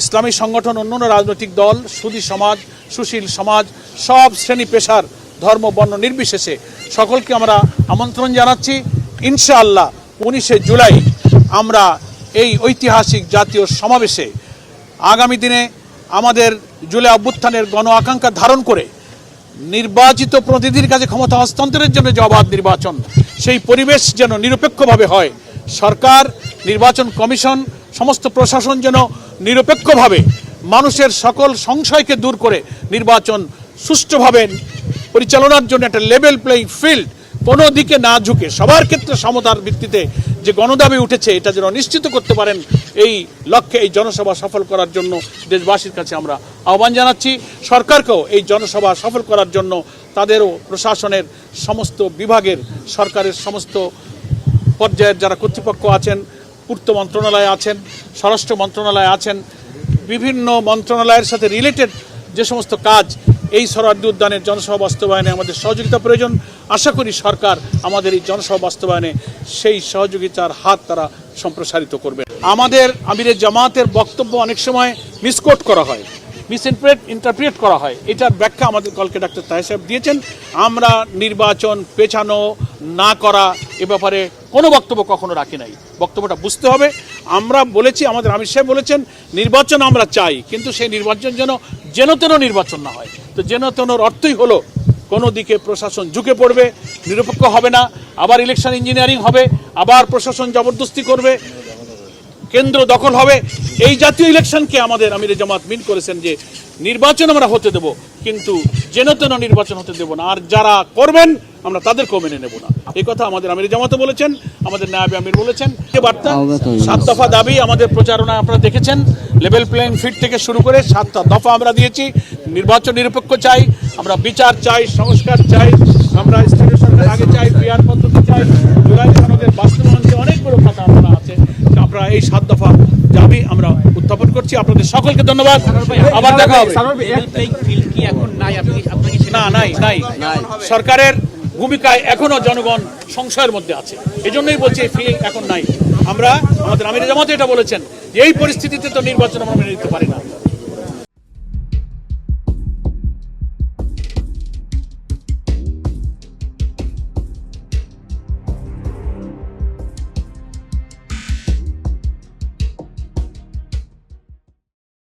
ইসলামী সংগঠন অন্যান্য রাজনৈতিক দল, সুদী সমাজ, সুশীল সমাজ, সব শ্রেণি পেশার ধর্ম, বর্ণ নির্বিশেষে সকলকে আমরা আমন্ত্রণ জানাচ্ছি। ইনশাআল্লাহ উনিশে জুলাই আমরা এই ঐতিহাসিক জাতীয় সমাবেশে আগামী দিনে আমাদের জুলাই অভ্যুত্থানের গণ আকাঙ্ক্ষা ধারণ করে নির্বাচিত প্রতিনিধির কাছে ক্ষমতা হস্তান্তরের জন্য জবাব নির্বাচন, সেই পরিবেশ যেন নিরপেক্ষভাবে হয়। সরকার, নির্বাচন কমিশন, সমস্ত প্রশাসন যেন নিরপেক্ষভাবে মানুষের সকল সংশয়কে দূর করে নির্বাচন সুষ্ঠুভাবে পরিচালনার জন্য একটা লেভেল প্লেইং ফিল্ড কোনো দিকে না ঝুঁকে সবার ক্ষেত্রে সমতার ভিত্তিতে যে গণদাবি উঠেছে, এটা যেন নিশ্চিত করতে পারেন এই লক্ষ্যে এই জনসভা সফল করার জন্য দেশবাসীর কাছে আমরা আহ্বান জানাচ্ছি। সরকারকেও এই জনসভা সফল করার জন্য তাদেরও প্রশাসনের সমস্ত বিভাগের সরকারের সমস্ত পর্যায়ের যারা কর্তৃপক্ষ আছেন পূর্ত মন্ত্রণালয়ে আছেন, স্বরাষ্ট্র মন্ত্রণালয়ে আছেন, বিভিন্ন মন্ত্রণালয়ের সাথে রিলেটেড যে সমস্ত কাজ এই সরার্দি উদ্যানের জনসভা বাস্তবায়নে আমাদের সহযোগিতা প্রয়োজন। আশা করি সরকার আমাদের এই জনসভা বাস্তবায়নে সেই সহযোগিতার হাত তারা সম্প্রসারিত করবে। আমাদের আমিরের জামাতের বক্তব্য অনেক সময় মিসকোট করা হয় মিসইন্টারপ্রেট ইন্টারপ্রিয়েট করা হয়। এটার ব্যাখ্যা আমাদের কলকে ডাক্তার তাহের সাহেব দিয়েছেন। আমরা নির্বাচন পেছানো না করা এ ব্যাপারে কোনো বক্তব্য কখনো রাখি নাই। বক্তব্যটা বুঝতে হবে। আমরা বলেছি, আমাদের আমির সাহেব বলেছেন, নির্বাচন আমরা চাই, কিন্তু সেই নির্বাচন যেন যেন তেন নির্বাচন না হয়। তো যেন তেনর অর্থই হলো, কোনো দিকে প্রশাসন ঝুঁকে পড়বে, নিরপেক্ষ হবে না, আবার ইলেকশন ইঞ্জিনিয়ারিং হবে, আবার প্রশাসন জবরদস্তি করবে, কেন্দ্র দখল হবে। এই জাতীয় ইলেকশনকে আমাদের আমিরে জামাত মিন করেছেন যে, নির্বাচন আমরা হতে দেব। কিন্তু যেন তেন নির্বাচন হতে দেব না। আর যারা করবেন, আমরা তাদেরকেও মেনে নেব না। এই কথা আমাদের আমির জামাতে বলেছেন, আমাদের নায়াবে আমির বলেছেন। যে বার্তা, সাত দফা দাবি আমাদের প্রচারণা আপনারা দেখেছেন। লেভেল প্লেইং ফিট থেকে শুরু করে সাতটা দফা আমরা দিয়েছি। নির্বাচন নিরপেক্ষ চাই, আমরা বিচার চাই, সংস্কার চাই, আমরা স্থানীয় সরকার আগে চাই বিয়ার পদ্ধতি চাই উত্থাপন করছি। আপনাদের সকলকে ধন্যবাদ। আবার দেখা হবে। না নাই নাই। সরকারের ভূমিকায় এখনও জনগণ সংশয়ের মধ্যে আছে। এই জন্যই বলছি এই ফিল এখন নাই। আমরা আমাদের আমির জামাতে এটা বলেছেন যে এই পরিস্থিতিতে তো নির্বাচন আমরা মেনে নিতে পারি না।